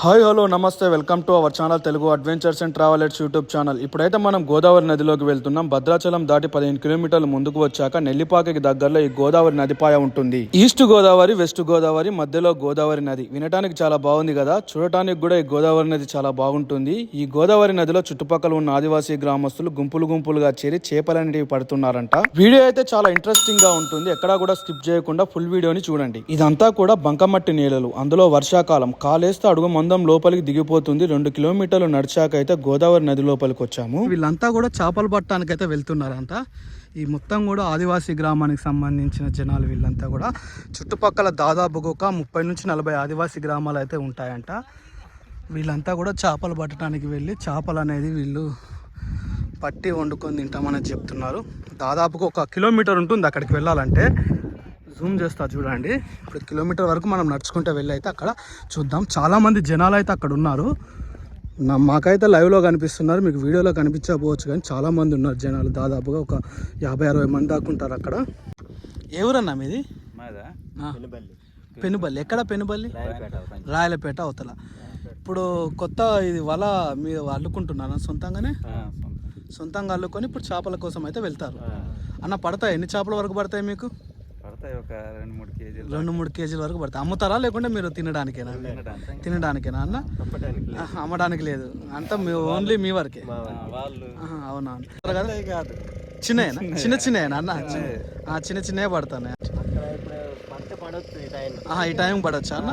Hi hello నమస్తే welcome to our channel Telugu adventures and travellers YouTube channel. ఇప్పుడైతే మనం గోదావరి నదిలోకి వెళ్తున్నాం. భద్రాచలం దాటి పదిహేను కిలోమీటర్లు ముందుకు వచ్చాక నెల్లిపాకకి దగ్గరలో ఈ గోదావరి నదిపాయ ఉంటుంది. ఈస్ట్ గోదావరి వెస్ట్ గోదావరి మధ్యలో గోదావరి నది. వినడానికి చాలా బాగుంది కదా? చూడటానికి కూడా ఈ గోదావరి నది చాలా బాగుంటుంది. ఈ గోదావరి నదిలో చుట్టుపక్కల ఉన్న ఆదివాసీ గ్రామస్తులు గుంపులు గుంపులుగా చేరి చేపలనేటివి పడుతున్నారంట. వీడియో అయితే చాలా ఇంట్రెస్టింగ్గా ఉంటుంది. ఎక్కడా కూడా స్కిప్ చేయకుండా ఫుల్ వీడియోని చూడండి. ఇదంతా కూడా బంకమట్టి నేలలు. అందులో వర్షాకాలం. కాలేస్తే అడుగు మందం లోపలికి దిగిపోతుంది. రెండు కిలోమీటర్లు నడిచాక అయితే గోదావరి నది లోపలికి వచ్చాము. వీళ్ళంతా కూడా చేపలు పట్టడానికి అయితే వెళ్తున్నారంట. ఈ మొత్తం కూడా ఆదివాసీ గ్రామానికి సంబంధించిన జనాలు వీళ్ళంతా కూడా చుట్టుపక్కల దాదాపుగా ఒక ముప్పై నుంచి నలభై ఆదివాసీ గ్రామాలు అయితే ఉంటాయంట. వీళ్ళంతా కూడా చేపలు పట్టడానికి వెళ్ళి చేపలు అనేది వీళ్ళు పట్టి వండుకొని తింటామని చెప్తున్నారు. దాదాపుగా ఒక కిలోమీటర్ ఉంటుంది అక్కడికి వెళ్ళాలంటే. జూమ్ చేస్తా చూడండి. ఇప్పుడు కిలోమీటర్ వరకు మనం నడుచుకుంటే వెళ్ళి అయితే అక్కడ చూద్దాం. చాలామంది జనాలు అయితే అక్కడ ఉన్నారు. నా మాకైతే లైవ్లో కనిపిస్తున్నారు. మీకు వీడియోలో కనిపించకపోవచ్చు కానీ చాలామంది ఉన్నారు జనాలు. దాదాపుగా ఒక యాభై అరవై మంది దాకా ఉంటారు అక్కడ. ఏ ఊరన్నా మీది. పెనుబల్లి ఎక్కడ పెనుబల్లి రాయలపేట అవతల. ఇప్పుడు కొత్త ఇది వల మీరు అల్లుకుంటున్నారా సొంతంగానే? సొంతంగా అల్లుకొని ఇప్పుడు చేపల కోసం అయితే వెళ్తారు. అన్న పడతాయి? ఎన్ని చేపల వరకు పడతాయి మీకు? పడతాయి ఒక రెండు మూడు కేజీలు రెండు మూడు కేజీల వరకు పడతాయి. అమ్ముతారా లేకుంటే మీరు తినడానికేనా? తినడానికేనా? అన్న? అమ్మడానికి లేదు. అంతా మీ ఓన్లీ మీ వరకే. అవునా కదా. చిన్నయేనా చిన్న చిన్నయేనా అన్న? ఆ, చిన్న చిన్నవి పడతానే. ఈ టైం పడచ్చా అన్న?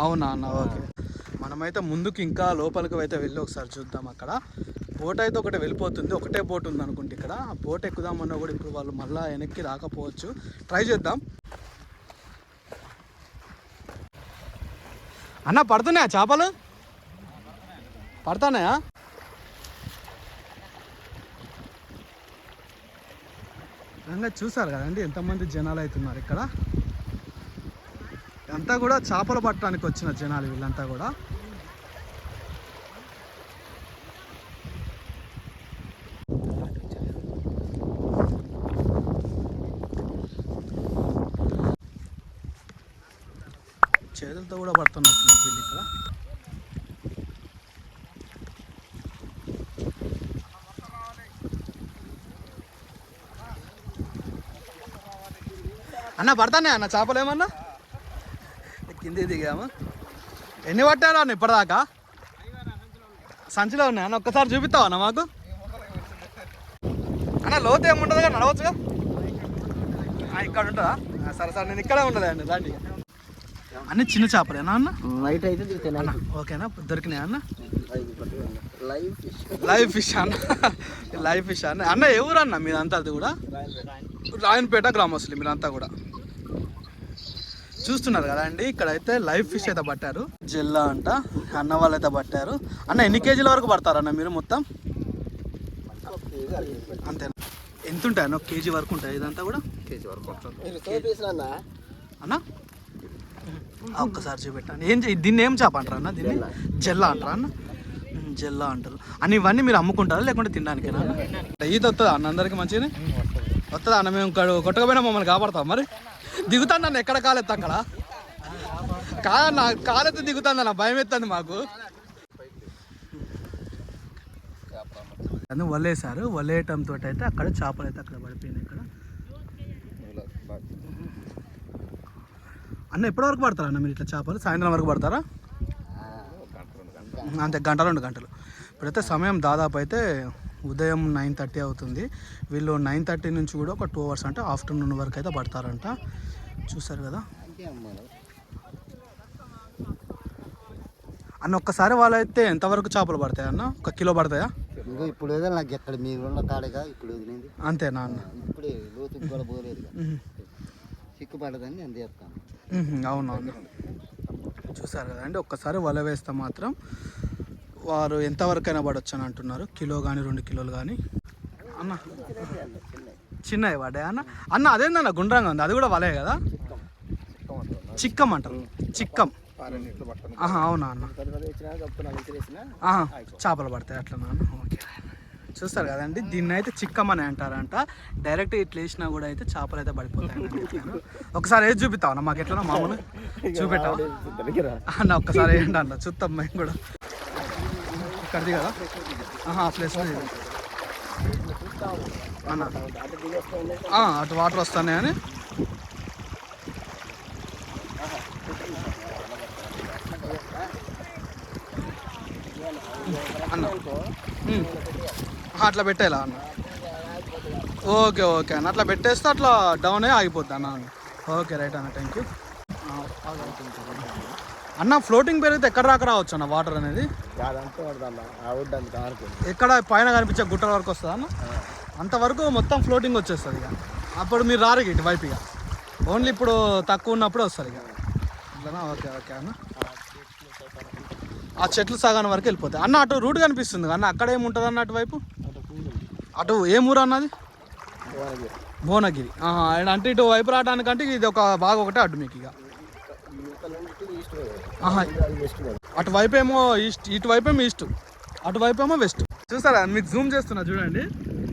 అవునా అన్న? ఓకే. మనమైతే ముందుకు ఇంకా లోపలికి అయితే వెళ్ళి ఒకసారి చూద్దాం అక్కడ. బోట్ అయితే ఒకటి వెళ్ళిపోతుంది. ఒకటే బోట్ ఉంది అనుకుంటే ఇక్కడ. ఆ బోట్ ఎక్కుదామన్నా కూడా ఇప్పుడు వాళ్ళు మళ్ళీ వెనక్కి రాకపోవచ్చు. ట్రై చేద్దాం. అన్న పడుతున్నాయా చేపలు? పడతానాయా నిజంగా చూసారు కదండి ఎంతమంది జనాలు అవుతున్నారు ఇక్కడ? అంతా కూడా చేపలు పట్టడానికి వచ్చిన జనాలు వీళ్ళంతా కూడా చేతులతో కూడా పడుతున్నట్టున్నారు వీళ్ళు ఇక్కడ అన్న పడతానే అన్న చేపలు ఏమన్నా కింది దిగాము. ఎన్ని పట్టారు అన్న ఇప్పటిదాకా? సంచిలో ఉన్నాయి అన్న? ఒక్కసారి చూపిస్తావా అన్న మాకు? అన్న లోతు ఏముండదు కదా నడవచ్చుగా? ఇక్కడ ఉంటుందా? సరే సరే నేను ఇక్కడే ఉండదు అండి రండి. అన్ని చిన్న చేపలేనా అన్న? నైట్ అయితే అన్న ఓకేనా? దొరికినాయా అన్న? లైవ్ ఫిష్ లైవ్ ఫిష్ అన్న. లైవ్ ఫిష్ అన్న. అన్న ఊరు అన్న మీదంతా అది కూడా రాయనపేట గ్రామస్తులు మీరంతా కూడా. చూస్తున్నారు కదా అండి ఇక్కడైతే లైవ్ ఫిష్ అయితే పట్టారు. జిల్లా అంట అన్న వాళ్ళు అయితే పట్టారు. అన్న ఎన్ని కేజీల వరకు పడతారన్న మీరు మొత్తం? అంతేనా ఎంత ఉంటాయి అన్న? ఒక కేజీ వరకు ఉంటాయి ఇదంతా కూడా? కేజీ వరకు మీరు అన్న అన్న? ఆ, ఒక్కసారి చూపెట్టండి ఏం దీన్ని ఏం చేప అంటారు అన్న దీన్ని? జెల్లా అంటారా అన్న? జెల్లా అంటారు. అన్న ఇవన్నీ మీరు అమ్ముకుంటారా లేకుంటే తినడానికేనా అన్న? ఈత వస్తుందా అన్న అందరికి మంచిగానే? వస్తుందా. అన్న? మేము కొట్టకపోయినా మమ్మల్ని కాపాడతాం మరి? దిగుతాను నన్ను ఎక్కడ కాలేదు అక్కడ? కాదన్న కాలెత్తి దిగుతాను అన్న భయం ఎత్తుంది మాకు. అని వలేసారు వలేయటంతో అయితే అక్కడ చేపలు అయితే అక్కడ పడిపోయినాయి ఇక్కడ. అన్న ఎప్పటి వరకు పడతారా అన్న మీరు ఇట్లా చేపలు? సాయంత్రం వరకు పడతారా? అంతే గంట రెండు గంటలు. ఇప్పుడైతే సమయం దాదాపు అయితే ఉదయం నైన్ థర్టీ అవుతుంది. వీళ్ళు నైన్ థర్టీ నుంచి కూడా ఒక టూ అవర్స్ అంటే ఆఫ్టర్నూన్ వరకు అయితే పడతారంట. చూసారు కదా? అన్న ఒక్కసారి వాళ్ళైతే ఎంతవరకు చేపలు పడతాయి అన్న? ఒక కిలో పడతాయా? ఇంకా ఇప్పుడు ఏదో నాకు ఎక్కడ మీరు ఉన్న కాడగా ఇప్పుడు వదిలింది. అంతేనా అన్న? ఇప్పుడే లోతు కూడా పోలేదు. సిక్కుపడదని నేను చెప్తాను. ఉహు, అవునవును చూసారు కదా అండి ఒక్కసారి వల వేస్తే మాత్రం వారు ఎంతవరకైనా పడవచ్చు అని అంటున్నారు. కిలో కానీ రెండు కిలోలు కానీ అన్న చిన్నవి పడ్డాయి అన్న? అన్న అదేందన్న గుండ్రంగా ఉంది. అది కూడా వలే కదా? చిక్కం అంటారు. చిక్కం. అవునా అన్న? చేపలు పడతాయి అట్లా అన్న. ఓకే. చూస్తారు కదండి దీన్ని అయితే చిక్కమని అంటారంట. డైరెక్ట్ ఇట్లా వేసినా కూడా అయితే చేపలు అయితే పడిపోతాయి ఒకసారి ఏది చూపిస్తావు అన్న? మాకు ఎట్లా మామూలు? చూపెట్టావా? అన్న ఒక్కసారి ఏంటి అన్న? చూస్తాం మేము కూడా. ఇక్కడిది కదా? ఆహా ప్లేస్ అన్న. అటు వాటర్ వస్తున్నాయని అన్న. అట్లా పెట్టేలా అన్న. ఓకే ఓకే అన్న. అట్లా పెట్టేస్తే అట్లా డౌన్ ఆగిపోద్ది అన్న ఓకే రైట్ అన్న. థ్యాంక్ యూ అన్న ఫ్లోటింగ్ పెరిగితే ఎక్కడ రాక రావచ్చు అన్న వాటర్ అనేది? ఎక్కడ పైన కనిపించే గుట్టల వరకు వస్తుందా అన్న? అంతవరకు మొత్తం ఫ్లోటింగ్ వచ్చేస్తుంది ఇక. అప్పుడు మీరు రారు ఇక ఇటువైపు ఇక. ఓన్లీ ఇప్పుడు తక్కువ ఉన్నప్పుడు వస్తారు ఇక. అట్లనా? ఓకే ఓకే అన్న. ఆ చెట్లు సగాని వరకు వెళ్ళిపోతాయి. అన్న అటు రూట్ కనిపిస్తుంది అన్న అక్కడ ఏముంటుంది అన్న అటువైపు అటు ఏం ఊరు అన్నది? భువనగిరి. అంటే ఇటు వైపు రావడానికంటే ఇది ఒక బాగా ఒకటే అడ్డు మీకు ఇక. ఆహా, అటువైపు ఏమో ఈస్ట్ ఇటువైపు ఏమో ఈస్ట్ అటువైపు ఏమో వెస్ట్. చూసారా మీకు జూమ్ చేస్తున్నా చూడండి.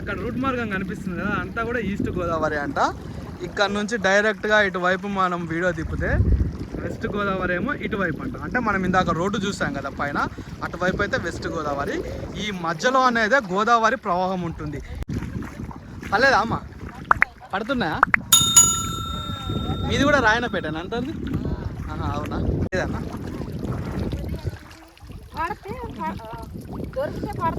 అక్కడ రూట్ మార్గం కనిపిస్తుంది కదా అంతా కూడా ఈస్ట్ గోదావరి అంట. ఇక్కడ నుంచి డైరెక్ట్గా ఇటువైపు మనం వీడియో తిప్పితే వెస్ట్ గోదావరి ఏమో ఇటువైపు అంట. అంటే మనం ఇందాక రోడ్డు చూసాం కదా పైన అటువైపు అయితే వెస్ట్ గోదావరి. ఈ మధ్యలో అనేది గోదావరి ప్రవాహం ఉంటుంది. పర్లేదా అమ్మ? పడుతున్నాయా? మీది కూడా రాయనపేటనా అంటుంది? అవునా? లేదన్నా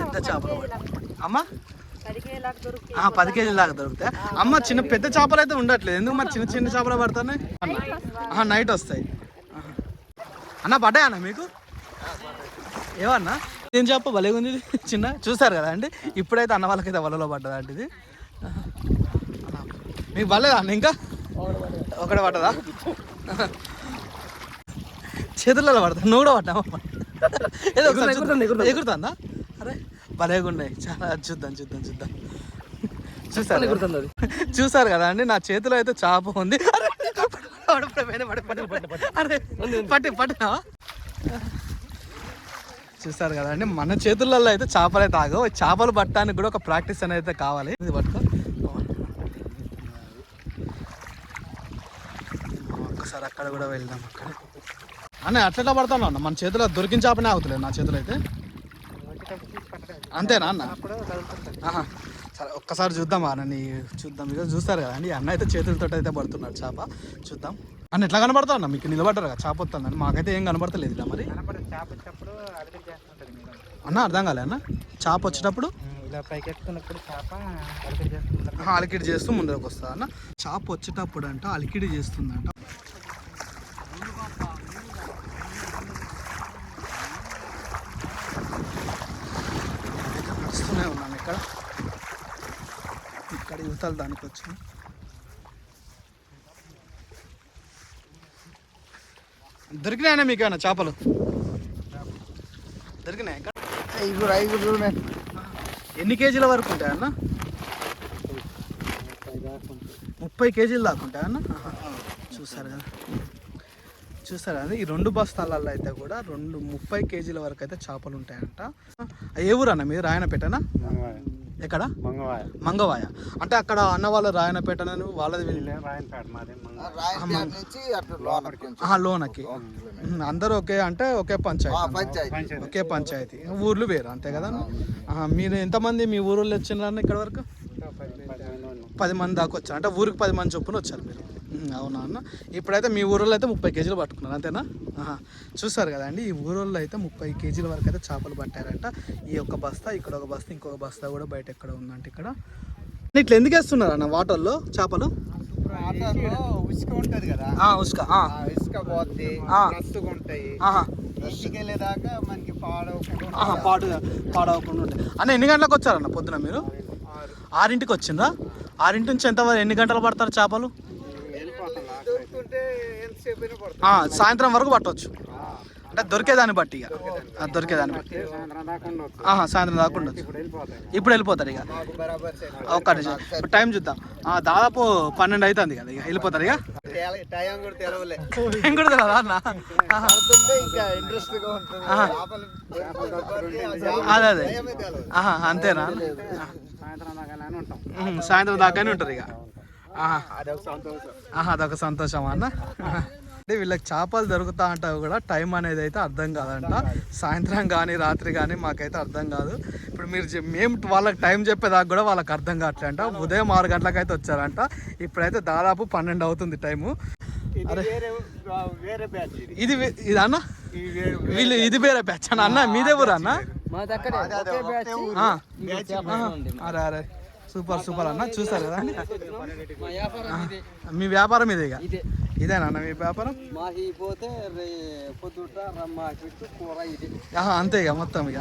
పెద్ద చేపలు? అమ్మ? పది కేజీల దాకా దొరుకుతాయి? అమ్మ చిన్న పెద్ద చేపలు అయితే ఉండట్లేదు. ఎందుకు మరి చిన్న చిన్న చేపలు పడుతున్నాయి? నైట్ వస్తాయి. అన్న పడ్డాయి అన్న మీకు? ఏమన్నా ఏం చేప? భలే ఉంది ఇది. చిన్న చూసారు కదా అండి? ఇప్పుడైతే అన్న వాళ్ళకైతే వలలో పడ్డదా అండి ఇది? మీకు పడలేదా అన్న ఇంకా? ఒకటే పడ్డదా? చేతులలో పడతా. నువ్వు కూడా పడ్డావా ఏదో ఒకసారి. ఎగురుతుందా? అరే భలేగా ఉన్నాయి చాలా చూద్దాం చూద్దాం చూద్దాం. చూసారు చూసారు కదా అండి? నా చేతిలో అయితే చేప ఉంది. పట్టి పట్టినావా చూసారు కదా అండి? మన చేతులలో అయితే చేపలు అయితే ఆగవు చేపలు పట్టడానికి కూడా ఒక ప్రాక్టీస్ అనేది అయితే కావాలి. ఇది పట్టుకో. ఒక్కసారి అక్కడ కూడా వెళ్దాం అక్కడ. అన్న అట్లా పడతాను అన్న మన చేతిలో దొరికిన చేపనే అవుతలేదు నా చేతిలో అయితే. అంతేనా అన్న. సరే ఒక్కసారి చూద్దాం అన్న నీ చూద్దాం. ఇక చూస్తారు కదా అండి. అన్న అయితే చేతులతో అయితే పడుతున్నాడు చేప. చూద్దాం. అన్న ఎట్లా కనబడతా అన్న? మీకు నిలబడ్డారు కదా చేప వస్తుందని మాకైతే ఏం కనబడతలేదు ఇలా మరి. అన్న అర్థం కాలే అన్న. చేప వచ్చేటప్పుడు? అలకడి చేస్తుంది చేస్తూ ముందరకు వస్తుంది అన్న. చేప వచ్చేటప్పుడు అంట అలికిడి చేస్తుందంట. వస్తూనే ఉన్నాను ఇక్కడ. యువతలు దానికి వచ్చి. దొరికినాయనా మీకు ఏమైనా చేపలు? దొరికినాయి ఐదుగురు ఐదుగురు ఎన్ని కేజీల వరకు ఉంటాయి అన్న? ముప్పై కేజీలు దాకా ఉంటాయి అన్న? చూసారు కదా. చూసారు కదా ఈ రెండు బస్తాలలో అయితే కూడా రెండు ముప్పై కేజీల వరకు అయితే చేపలు ఉంటాయంట. ఏ ఊరు అన్న మీరు రాయనపేటనా ఎక్కడ? మంగవాయ. మంగవాయ. అంటే అక్కడ అన్న వాళ్ళు వాళ్ళది రాయనపేట. ఆహా, లోనకి. అందరూ ఒకే అంటే ఒకే పంచాయతీ పంచాయతీ. ఒకే పంచాయతీ. ఊర్లు వేరు అంతే కదా? మీరు ఎంతమంది మీ ఊరిలో వచ్చినారన్న ఇక్కడ వరకు? పది మంది దాకా వచ్చారు. అంటే ఊరికి పది మంది చొప్పున వచ్చారు మీరు. అవునా అన్న? ఇప్పుడైతే మీ ఊరిలో అయితే ముప్పై కేజీలు పట్టుకున్నారు అంతేనా. చూసారు కదండి ఈ ఊరిలో అయితే ముప్పై కేజీల వరకు అయితే చేపలు పట్టారంట. ఈ ఒక బస్తా ఇక్కడ ఒక బస్తా ఇంకొక బస్తా కూడా బయట ఎక్కడ ఉందంట ఇక్కడ. ఇట్లా ఎందుకు వేస్తున్నారు అన్న వాటర్లో చేపలు? ఆటోలో ఉసుక ఉంటది కదా. ఉసుక ఇసుక పోద్ది ఉంటాయి వెళ్ళేదాకా మనకి పాడవకుండా పాడు పాడవకుండా ఉంటాయి అన్న ఎన్ని గంటలకు వచ్చారన్న పొద్దున మీరు? ఆరింటికి వచ్చిందా? ఆరింటి నుంచి ఎంత ఎన్ని గంటలు పడతారు చేపలు? సాయంత్రం వరకు పట్టవచ్చు అంటే దొరికేదాన్ని బట్టి ఇక. ఆ, దొరికేదాన్ని బట్టి. ఆహా సాయంత్రం దాకా ఉండొచ్చు. ఇప్పుడు వెళ్ళిపోతారు ఇక. ఒక్కటి టైం చూద్దాం. ఆ, దాదాపు పన్నెండు అవుతుంది కదా ఇక. వెళ్ళిపోతారు ఇక. టైం కూడా తెలియదా అన్న? అదే అదే. అంతేనా? సాయంత్రం దాకానే ఉంటారు ఇక. ఆహా. అదొక సంతోషం. ఆహా అదొక సంతోషం అన్న? అంటే వీళ్ళకి చేపలు దొరుకుతా అంటావు కూడా టైం అనేది అయితే అర్థం కాదంట. సాయంత్రం కానీ రాత్రి కానీ మాకైతే అర్థం కాదు. ఇప్పుడు మీరు మేము వాళ్ళకి టైం చెప్పేదాకా కూడా వాళ్ళకి అర్థం కావట్లేదంట. ఉదయం ఆరు గంటలకు అయితే వచ్చారంట. ఇప్పుడైతే దాదాపు పన్నెండు అవుతుంది టైము. ఇది వేరే వేరే బ్యాచ్ ఇది. అన్న? వీళ్ళు ఇది వేరే బ్యాచ్ అన్న. అన్న మీదే ఊరు అన్న. అరే అరే. సూపర్ సూపర్ అన్న చూసారు కదా? మీ వ్యాపారం ఇదే ఇక? ఇదేనా అన్న మీ వ్యాపారం? అంతే ఇక మొత్తం ఇక.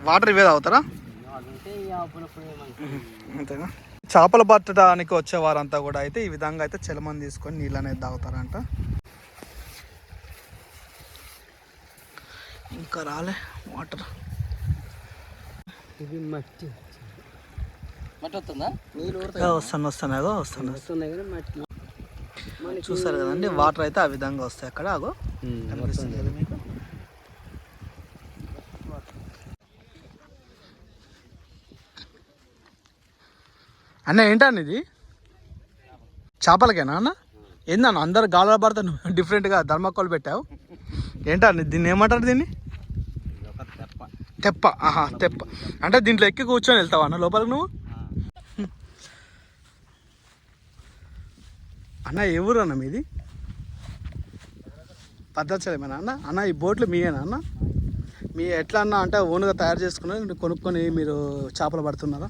వాటర్ ఇవే తాగుతారా? అంతేగా చేపలు పట్టడానికి వచ్చే వారంతా కూడా అయితే ఈ విధంగా అయితే చలమని తీసుకొని నీళ్ళు అనేది తాగుతారంట. ఇంకా రాలే వాటర్. ఇది మట్టి మట్టి వస్తుందా? నీళ్ళు వస్తాను వస్తాను ఏదో వస్తాను. వస్తున్నాయి కానీ మట్టి. చూసారు కదండి వాటర్ అయితే ఆ విధంగా వస్తాయి అక్కడ అగో కనిపిస్తుంది కదా మీకు అన్న ఏంటన్న ఇది? చేపలకేనా అన్న? ఏందన్న అందరు గాల పడతా డిఫరెంట్గా ధర్మకోల్ పెట్టావు. ఏంటన్న దీన్ని ఏమంటారు దీన్ని? తెప్ప. ఆహా తెప్ప. అంటే దీంట్లో ఎక్కి కూర్చొని వెళ్తావా? అన్న లోపలికి నువ్వు? అన్న ఏ ఊరు అన్న మీది? భద్రాచలమేనా అన్న? అన్న ఈ బోట్లు మీయేనా అన్న? మీ ఎట్లా అన్న అంటే ఓన్గా తయారు చేసుకున్నారు కొనుక్కొని మీరు చేపలు పడుతున్నారా?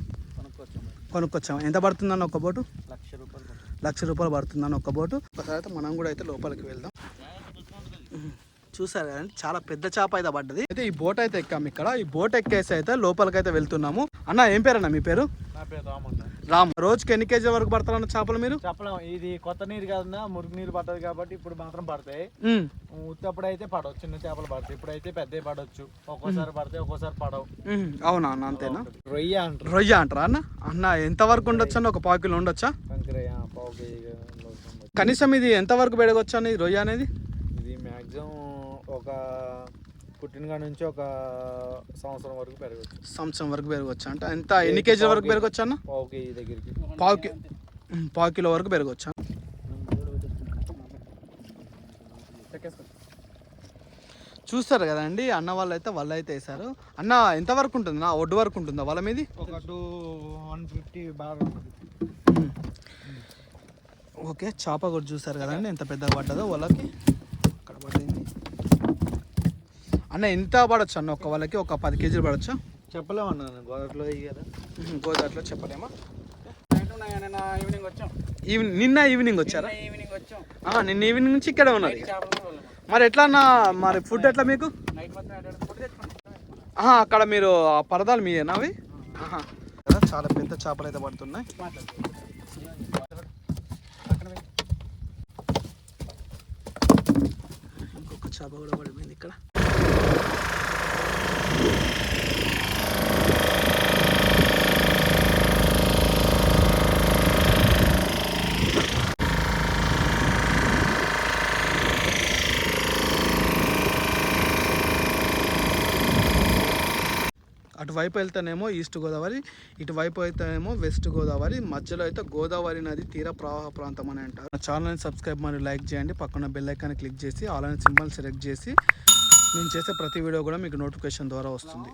కొనుక్కొచ్చాము ఎంత పడుతుందన్న ఒక బోటు? లక్ష రూపాయలు లక్ష రూపాయలు పడుతుందన్న ఒక బోటు. ఒకసారి అయితే మనం కూడా అయితే లోపలికి వెళ్దాం. చూసారు కదండి చాలా పెద్ద చేప అయితే పడ్డది. అయితే ఈ బోట్ అయితే ఎక్కాము ఇక్కడ. ఈ బోట్ ఎక్కేసి అయితే లోపలికి అయితే వెళ్తున్నాము. అన్న ఏం పేరు అన్న మీ పేరు? నా పేరు రామన్న రామ్. రోజుకి ఎన్ని కేజీల వరకు పడతారన్న చేపలు మీరు? ఇది కొత్త నీరు కాదన్నా మురుగు నీరు పట్టదు కాబట్టి ఇప్పుడు మాత్రం పడతాయి. ఉత్తప్పుడు అయితే పడవు చిన్న చేపలు పడతాయి. ఇప్పుడు అయితే పెద్దవి పడవచ్చు. ఒక్కోసారి పడతాయి ఒక్కోసారి పడవు. అవునా అన్న అంతేనా? రొయ్య అంటారు. రొయ్య అంటారా అన్న? అన్న ఎంత వరకు ఉండొచ్చు అన్న ఒక పావు కిలో ఉండొచ్చా. కనీసం ఇది ఎంత వరకు పెరగొచ్చు అన్న రొయ్య అనేది? ఒక పుట్టిన కాడ నుంచి ఒక సంవత్సరం వరకు పెరగచ్చు. సంవత్సరం వరకు పెరగొచ్చు అంటే? ఎంత? ఎన్ని కేజీల వరకు పెరగొచ్చు అన్న? పావు కేజీ దగ్గరికి. పావు కి పావు కిలో వరకు పెరగొచ్చా? చూస్తారు కదండి అన్న వాళ్ళు అయితే వాళ్ళు అయితే వేసారు అన్న ఎంత వరకు ఉంటుంది? నా ఒడ్డు వరకు ఉంటుందా వాళ్ళ మీది? ఒక టూ వన్ ఫిఫ్టీ బాగా ఉంటుంది. ఓకే చేప కూడా చూసారు కదండి ఎంత పెద్దగా పడ్డదో వాళ్ళకి అక్కడ పడింది అన్న ఎంత పడవచ్చు అన్న? ఒక వాళ్ళకి ఒక పది కేజీలు పడచ్చా? చెప్పలేమన్నా గోదావరిలో కదా. గోదావరిలో చెప్పలేమా? ఈవినింగ్ వచ్చాం. నిన్న ఈవినింగ్ వచ్చారా? ఈవినింగ్ వచ్చాం. నిన్న ఈవినింగ్ నుంచి ఇక్కడే ఉన్నారు ఇక. మరి ఎట్లా అన్న? మరి ఫుడ్ ఎట్లా మీకు? అక్కడ మీరు ఆ పరదాలు మీయేనా అవి? చాలా పెద్ద చేపలు అయితే పడుతున్నాయి. ఇంకొక చేప కూడా పడిపోయింది ఇక్కడ. అటువైపు వెళ్తేనేమో ఈస్ట్ గోదావరి ఇటువైపు అయితేనేమో వెస్ట్ గోదావరి మధ్యలో అయితే గోదావరి నది తీర ప్రవాహ ప్రాంతం అని అంటారు. ఛానల్ని సబ్స్క్రైబ్ మరియు లైక్ చేయండి. పక్కన బెల్ ఐకాన్ క్లిక్ చేసి ఆల్ అని సింబల్ సెలెక్ట్ చేసి నేను చేసే ప్రతి వీడియో కూడా మీకు నోటిఫికేషన్ ద్వారా వస్తుంది.